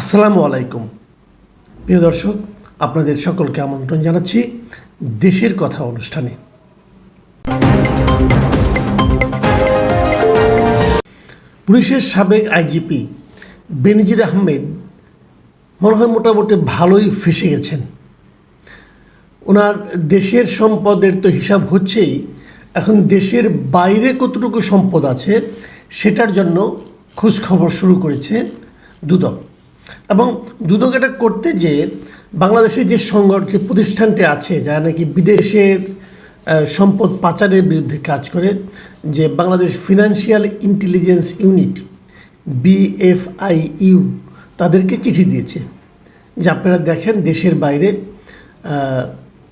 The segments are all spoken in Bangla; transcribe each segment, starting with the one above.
আসসালামু আলাইকুম। প্রিয় দর্শক, আপনাদের সকলকে আমন্ত্রণ জানাচ্ছি দেশের কথা অনুষ্ঠানে। পুলিশের সাবেক আইজিপি বেনজির আহমেদ মনে হয় মোটামুটি ভালোই ফেসে গেছেন। ওনার দেশের সম্পদের তো হিসাব হচ্ছেই, এখন দেশের বাইরে কতটুকু সম্পদ আছে সেটার জন্য খোঁজখবর শুরু করেছে দুদক। এবং দুদক এটা করতে যে বাংলাদেশের যে সংগঠন যে প্রতিষ্ঠানটি আছে, যারা নাকি বিদেশের সম্পদ পাচারের বিরুদ্ধে কাজ করে, যে Bangladesh financial intelligence unit BFIU তাদেরকে চিঠি দিয়েছে। যে আপনারা দেখেন দেশের বাইরে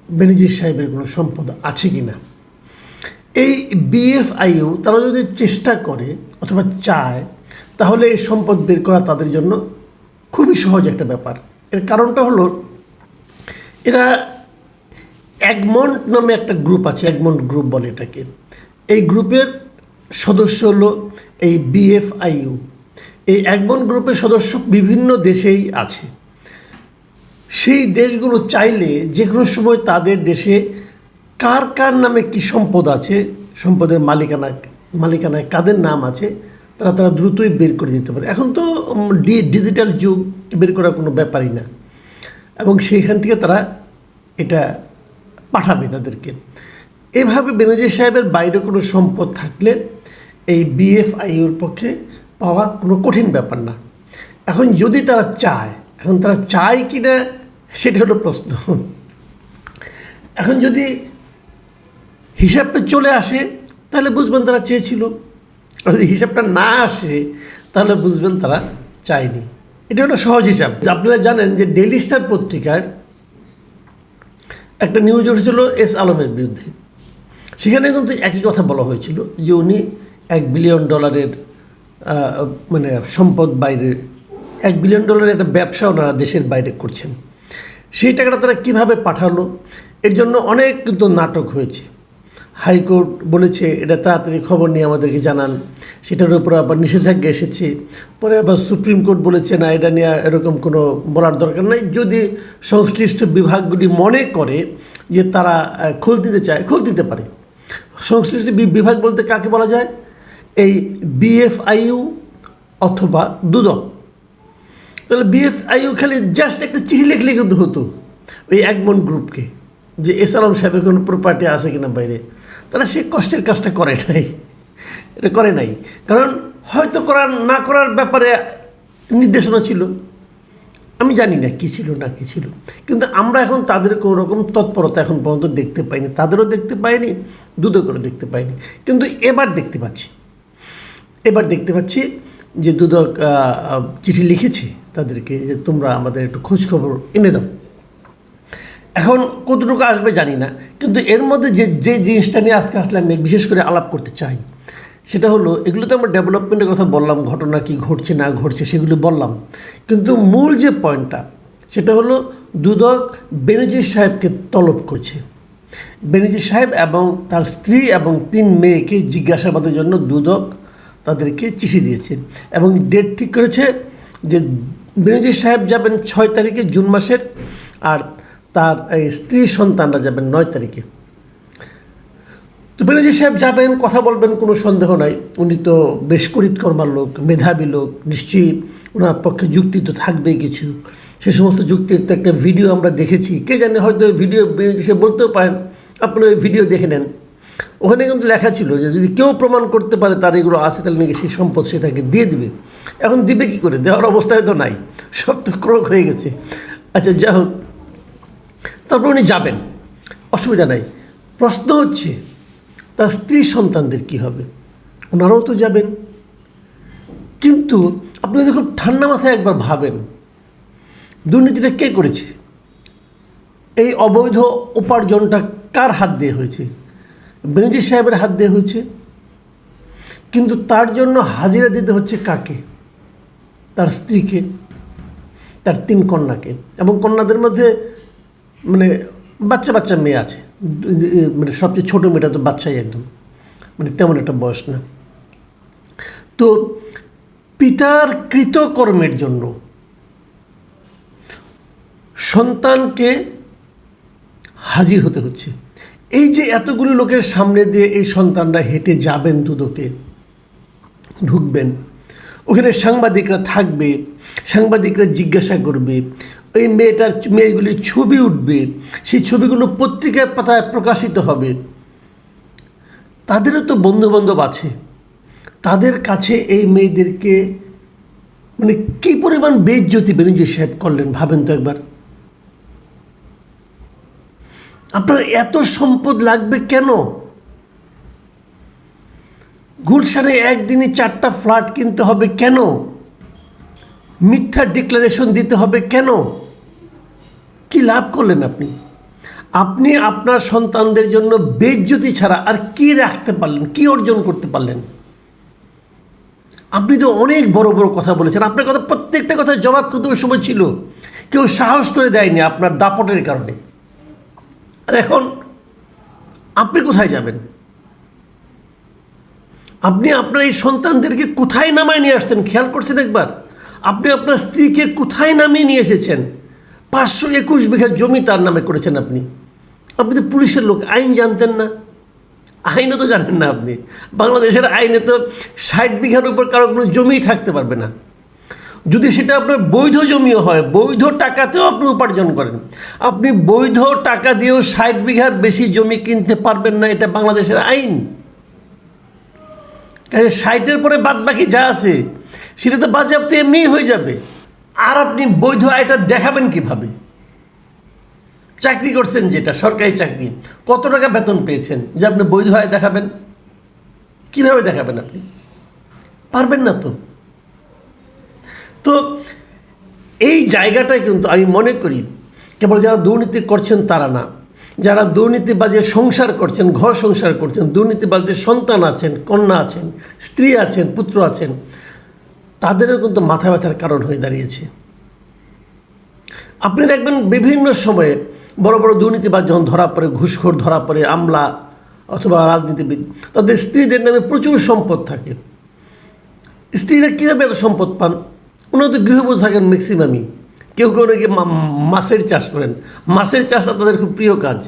বেনজির সাহেবের কোনো সম্পদ আছে কি না এই বিএফআইউ তারা যদি চেষ্টা করে অথবা চায়, তাহলে এই সম্পদ বের করা তাদের জন্য খুবই সহজ একটা ব্যাপার। এর কারণটা হলো, এরা একমন্ট নামে একটা গ্রুপ আছে একমন্ট গ্রুপ বলে এটাকে। এই গ্রুপের সদস্য হলো এই বিএফআইইউ এই একমন্ট গ্রুপের সদস্য বিভিন্ন দেশেই আছে। সেই দেশগুলো চাইলে যে কোনো সময় তাদের দেশে কার কার নামে কি সম্পদ আছে, সম্পদের মালিকানা, মালিকানায় কাদের নাম আছে তারা তারা দ্রুতই বের করে দিতে পারে। এখন তো ডিজিটাল যুগ, বের করার কোনো ব্যাপারই না। এবং সেইখান থেকে তারা এটা পাঠাবে তাদেরকে। এভাবে বেনজির সাহেবের বাইরে কোনো সম্পদ থাকলে এই বিএফআইউর পক্ষে পাওয়া কোনো কঠিন ব্যাপার না। এখন যদি তারা চায়, এখন তারা চায় কি না সেটা হলো প্রশ্ন। এখন যদি হিসাবটা চলে আসে, তাহলে বুঝবেন তারা চেয়েছিল। যদি হিসাবটা না আসে, তাহলে বুঝবেন তারা চায়নি। এটা হলো সহজ হিসাব। আপনারা জানেন যে ডেলি স্টার পত্রিকার একটা নিউজ উঠেছিল এস আলমের বিরুদ্ধে। সেখানে কিন্তু একই কথা বলা হয়েছিল যে উনি এক বিলিয়ন ডলারের মানে সম্পদ বাইরে, এক বিলিয়ন ডলারের একটা ব্যবসা ওনারা দেশের বাইরে করছেন। সেই টাকাটা তারা কীভাবে পাঠালো, এর জন্য অনেক কিন্তু নাটক হয়েছে। হাইকোর্ট বলেছে, এটা তাড়াতাড়ি খবর নিয়ে আমাদেরকে জানান। সেটার উপর আবার নিষেধাজ্ঞা এসেছে। পরে আবার সুপ্রিম কোর্ট বলেছে, না, এটা নিয়ে এরকম কোনো বলার দরকার নাই। যদি সংশ্লিষ্ট বিভাগগুলি মনে করে যে তারা খোঁজ দিতে চায়, খোঁজ দিতে পারে। সংশ্লিষ্ট বিভাগ বলতে কাকে বলা যায়? এই বিএফআইইউ অথবা দুদক। তাহলে বিএফআইইউ খালি জাস্ট একটা চিঠি লিখলে কিন্তু হতো, ওই একমন গ্রুপকে, যে এস আলম সাহেবের কোনো প্রপার্টি আছে কিনা বাইরে। তারা সে কষ্টের কাজটা করে নাই। এটা করে নাই। কারণ হয়তো করার, না করার ব্যাপারে নির্দেশনা ছিল। আমি জানি না কী ছিল, না কী ছিল। কিন্তু আমরা এখন তাদের কোনো রকম তৎপরতা এখন পর্যন্ত দেখতে পাইনি। তাদেরও দেখতে পাইনি, দুদকেরও দেখতে পাইনি। কিন্তু এবার দেখতে পাচ্ছি। এবার দেখতে পাচ্ছি যে দুদক চিঠি লিখেছে তাদেরকে যে তোমরা আমাদের একটু খোঁজখবর এনে দাও। এখন কতটুকু আসবে জানি না। কিন্তু এর মধ্যে যে যে জিনিসটা নিয়ে আজকে আসলে আমি বিশেষ করে আলাপ করতে চাই সেটা হলো, এগুলো তো আমরা ডেভেলপমেন্টের কথা বললাম, ঘটনা কি ঘটছে, না ঘটছে, সেগুলো বললাম। কিন্তু মূল যে পয়েন্টটা সেটা হলো দুদক বেনজির সাহেবকে তলব করছে। বেনজির সাহেব এবং তার স্ত্রী এবং তিন মেয়েকে জিজ্ঞাসাবাদের জন্য দুদক তাদেরকে চিঠি দিয়েছে এবং ডেট ঠিক করেছে যে বেনজির সাহেব যাবেন ছয় তারিখে জুন মাসের আর তার স্ত্রী সন্তানরা যাবেন নয় তারিখে। তো বেনজির সাহেব যাবেন, কথা বলবেন, কোনো সন্দেহ নাই। উনি তো বেশ করিতকর্মার লোক, মেধাবী লোক, নিশ্চয়ই ওনার পক্ষে যুক্তি তো থাকবেই কিছু। সে সমস্ত যুক্তির তো একটা ভিডিও আমরা দেখেছি। কে জানে হয়তো ভিডিও সাহেব বলতেও পারেন। আপনি ওই ভিডিও দেখে নেন। ওখানে কিন্তু লেখা ছিল যে যদি কেউ প্রমাণ করতে পারে তার এগুলো আছে, তাহলে নাকি সেই সম্পদ সে তাকে দিয়ে দিবে। এখন দিবে কি করে? দেওয়ার অবস্থায় তো নাই। সব তো ক্রোক হয়ে গেছে। আচ্ছা যা হোক। তারপর উনি যাবেন। অসুবিধা নাই। প্রশ্ন হচ্ছে তার স্ত্রী সন্তানদের কি হবে? ওনারাও তো যাবেন। কিন্তু আপনি যদি খুব ঠান্ডা মাথায় একবার ভাবেন, দুর্নীতিটা কে করেছে? এই অবৈধ উপার্জনটা কার হাত দিয়ে হয়েছে? বেনজির সাহেবের হাত দিয়ে হয়েছে। কিন্তু তার জন্য হাজিরা দিতে হচ্ছে কাকে? তার স্ত্রীকে, তার তিন কন্যাকে। এবং কন্যাদের মধ্যে মানে বাচ্চা বাচ্চা মেয়ে আছে। মানে সবচেয়ে ছোটো মেয়েটা তো বাচ্চাই একদম। মানে তেমন একটা বয়স না। তো পিতার কৃতকর্মের জন্য সন্তানকে হাজির হতে হচ্ছে। এই যে এতগুলো লোকের সামনে দিয়ে এই সন্তানরা হেঁটে যাবেন দুদকে, ঢুকবেন, ওখানে সাংবাদিকরা থাকবে, সাংবাদিকরা জিজ্ঞাসা করবে ওই মেয়েটার মেয়েগুলির ছবি উঠবে। সেই ছবিগুলো পত্রিকার পাতায় প্রকাশিত হবে। তাদেরও তো বন্ধুবান্ধব আছে। তাদের কাছে এই মেয়েদেরকে মানে কী পরিমাণ বেজ্যোতি বেনিজি সাহেব করলেন, ভাবেন তো একবার। আপনার এত সম্পদ লাগবে কেন? গুলশানে একদিনে চারটা ফ্ল্যাট কিনতে হবে কেন? মিথ্যা ডিক্লারেশন দিতে হবে কেন? কি লাভ করলেন আপনি? আপনি আপনার সন্তানদের জন্য বেজ্যোতি ছাড়া আর কি রাখতে পারলেন? কি অর্জন করতে পারলেন? আপনি তো অনেক বড় বড় কথা বলেছেন। আপনার কথা প্রত্যেকটা কথা জবাব কিন্তু ওই সময় ছিল। কেউ সাহস করে দেয়নি আপনার দাপটের কারণে। আর এখন আপনি কোথায় যাবেন? আপনি আপনার এই সন্তানদেরকে কোথায় নামায় নিয়ে আসছেন? খেয়াল করছেন একবার? আপনি আপনার স্ত্রীকে কোথায় নামিয়ে নিয়ে এসেছেন? পাঁচশো একুশ বিঘা জমি তার নামে করেছেন আপনি। আপনি তো পুলিশের লোক, আইন জানতেন না। আইনও তো জানেন না আপনি। বাংলাদেশের আইনে তো ষাট বিঘার উপর কারও কোনো জমি থাকতে পারবে না। যদি সেটা আপনার বৈধ জমিও হয়, বৈধ টাকাতেও আপনি উপার্জন করেন। আপনি বৈধ টাকা দিয়েও ষাট বিঘার বেশি জমি কিনতে পারবেন না, এটা বাংলাদেশের আইন। কাজে ষাটের পরে বাদ বাকি যা আছে, সেটা তো বাজেয়াপ্ত এমনিই হয়ে যাবে। আর আপনি বৈধ আয়টা দেখাবেন কীভাবে? চাকরি করছেন যেটা, সরকারি চাকরি, কত টাকা বেতন পেয়েছেন? যে আপনি বৈধ আয় দেখাবেন? কীভাবে দেখাবেন আপনি? পারবেন না তো। তো এই জায়গাটায় কিন্তু আমি মনে করি, কেবল যারা দুর্নীতি করছেন তারা না। যারা দুর্নীতিবাজে সংসার করছেন, ঘর সংসার করছেন দুর্নীতিবাজে সন্তান আছেন, কন্যা আছেন, স্ত্রী আছেন, পুত্র আছেন তাদেরও কিন্তু মাথা ব্যথার কারণ হয়ে দাঁড়িয়েছে। আপনি দেখবেন বিভিন্ন সময়ে বড় বড় দুর্নীতিবাজ যখন ধরা পড়ে, ঘুষখোর ধরা পড়ে, আমলা অথবা রাজনীতিবিদ, তাদের স্ত্রীদের নামে প্রচুর সম্পদ থাকে। স্ত্রীরা কীভাবে এত সম্পদ পান? ওনারা তো গৃহবধূ থাকেন ম্যাক্সিমামই কেউ কেউ নাকি মাছের চাষ করেন। মাছের চাষটা তাদের খুব প্রিয় কাজ।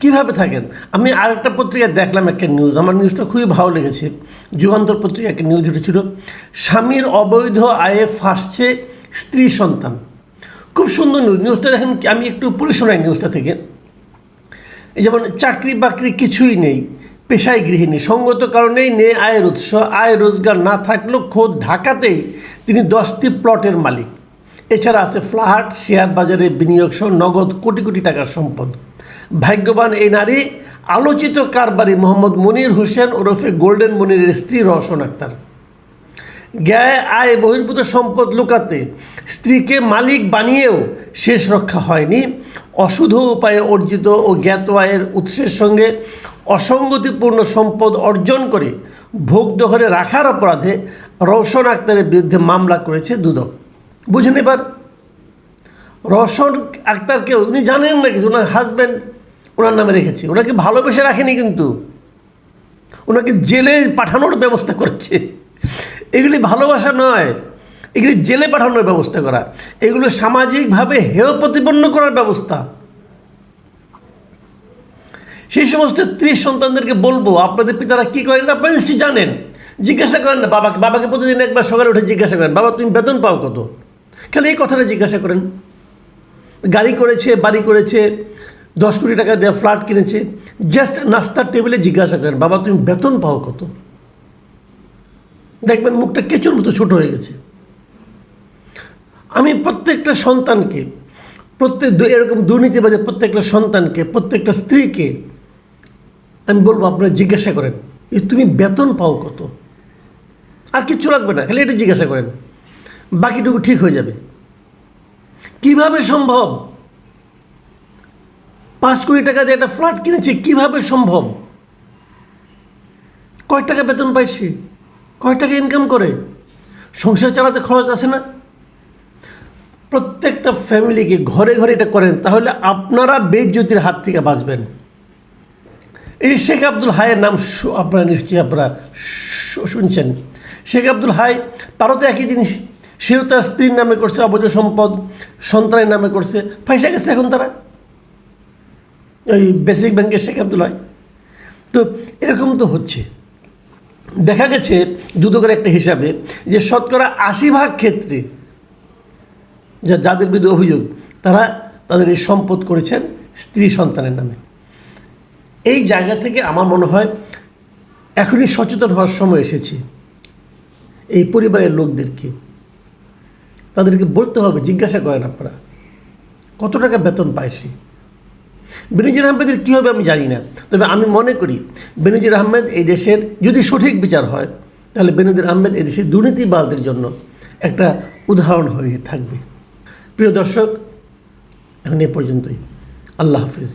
কীভাবে থাকেন? আমি আরেকটা পত্রিকায় দেখলাম, একটা নিউজ আমার নিউজটা খুবই ভালো লেগেছে। যুগান্তর পত্রিকায় একটা নিউজ উঠেছিল। স্বামীর অবৈধ আয়ে ফাঁসছে স্ত্রী সন্তান। খুব সুন্দর নিউজ নিউজটা দেখেন, আমি একটু পড়ে শোনাই নিউজটা থেকে। যেমন, চাকরি বাকরি কিছুই নেই, পেশায় গৃহিণী, সঙ্গত কারণেই নেই আয়ের উৎস। আয় রোজগার না থাকলেও খোদ ঢাকাতেই তিনি দশটি প্লটের মালিক। এছাড়া আছে ফ্ল্যাট, শেয়ার বাজারে বিনিয়োগ সহ নগদ কোটি কোটি টাকার সম্পদ। ভাগ্যবান এই নারী আলোচিত কারবারি মোহাম্মদ মনির হোসেন ওরফে গোল্ডেন মনিরের স্ত্রী রওশন আক্তার। গ্যায় আয় বহির্ভূত সম্পদ লুকাতে স্ত্রীকে মালিক বানিয়েও শেষ রক্ষা হয়নি। অশুধ উপায়ে অর্জিত ও জ্ঞাত আয়ের উৎসের সঙ্গে অসঙ্গতিপূর্ণ সম্পদ অর্জন করে ভোগ দখলে রাখার অপরাধে রওশন আক্তারের বিরুদ্ধে মামলা করেছে দুদক। বুঝেন এবার, রওশন আক্তারকে উনি জানেন না কিছু, ওনার হাজব্যান্ড ওনার নামে রেখেছে। ওনাকে ভালোবেসে রাখেনি কিন্তু। ওনাকে জেলে পাঠানোর ব্যবস্থা করেছে। এগুলি ভালোবাসা নয়। এগুলি জেলে পাঠানোর ব্যবস্থা করা। এগুলো সামাজিকভাবে হেয় প্রতিপন্ন করার ব্যবস্থা। সেই সমস্ত স্ত্রী সন্তানদেরকে বলব, আপনাদের পিতারা কী করেন আপনারা নিশ্চয়ই জানেন। জিজ্ঞাসা করেন না, বাবাকে বাবাকে প্রতিদিন একবার সকালে উঠে জিজ্ঞাসা করেন, বাবা, তুমি বেতন পাও কত? খালি এই কথাটা জিজ্ঞাসা করেন। গাড়ি করেছে, বাড়ি করেছে দশ কোটি টাকা দেওয়া ফ্ল্যাট কিনেছে জাস্ট নাস্তার টেবিলে জিজ্ঞাসা করেন, বাবা, তুমি বেতন পাও কত? দেখবেন মুখটা কেঁচুর মতো ছোট হয়ে গেছে। আমি প্রত্যেকটা সন্তানকে, প্রত্যেক এরকম দুর্নীতিবাজে প্রত্যেকটা সন্তানকে, প্রত্যেকটা স্ত্রীকে আমি বলব, আপনারা জিজ্ঞাসা করেন তুমি বেতন পাও কত? আর কিচ্ছু লাগবে না, খালি এটা জিজ্ঞাসা করেন। বাকিটুকু ঠিক হয়ে যাবে। কীভাবে সম্ভব? পাঁচ কোটি টাকা দিয়ে একটা ফ্ল্যাট কিনেছে, কীভাবে সম্ভব? কয় টাকা বেতন পাইছি? কয় টাকা ইনকাম করে? সংসার চালাতে খরচ আছে না? প্রত্যেকটা ফ্যামিলিকে ঘরে ঘরে এটা করেন, তাহলে আপনারা বেজ্যোতির হাত থেকে বাঁচবেন। এই শেখ আব্দুল হায়ের নাম আপনারা নিশ্চয়ই আপনারা শুনছেন। শেখ আব্দুল হাই তারও তো একই জিনিস, সেও তার স্ত্রীর নামে করছে অবৈধ সম্পদ, সন্তানের নামে করছে, পয়সা গেছে এখন তারা। ওই বেসিক ব্যাংকের শেখ আব্দুল্লাহ তো এরকম তো হচ্ছে। দেখা গেছে দুদকের একটা হিসাবে যে শতকরা আশি ভাগ ক্ষেত্রে যা যাদের বিরুদ্ধে অভিযোগ, তারা তাদের এই সম্পদ করেছেন স্ত্রী সন্তানের নামে। এই জায়গা থেকে আমার মনে হয় এখনই সচেতন হওয়ার সময় এসেছে এই পরিবারের লোকদেরকে। তাদেরকে বলতে হবে, জিজ্ঞাসা করেন আপনারা, কত টাকা বেতন পায় সে? বেনজির আহমেদের কী হবে আমি জানি না। তবে আমি মনে করি বেনজির আহমেদ এই দেশের যদি সঠিক বিচার হয়, তাহলে বেনজির আহমেদ এই দেশের দুর্নীতিবাদদের জন্য একটা উদাহরণ হয়ে থাকবে। প্রিয় দর্শক, এখন এ পর্যন্তই। আল্লাহ হাফিজ।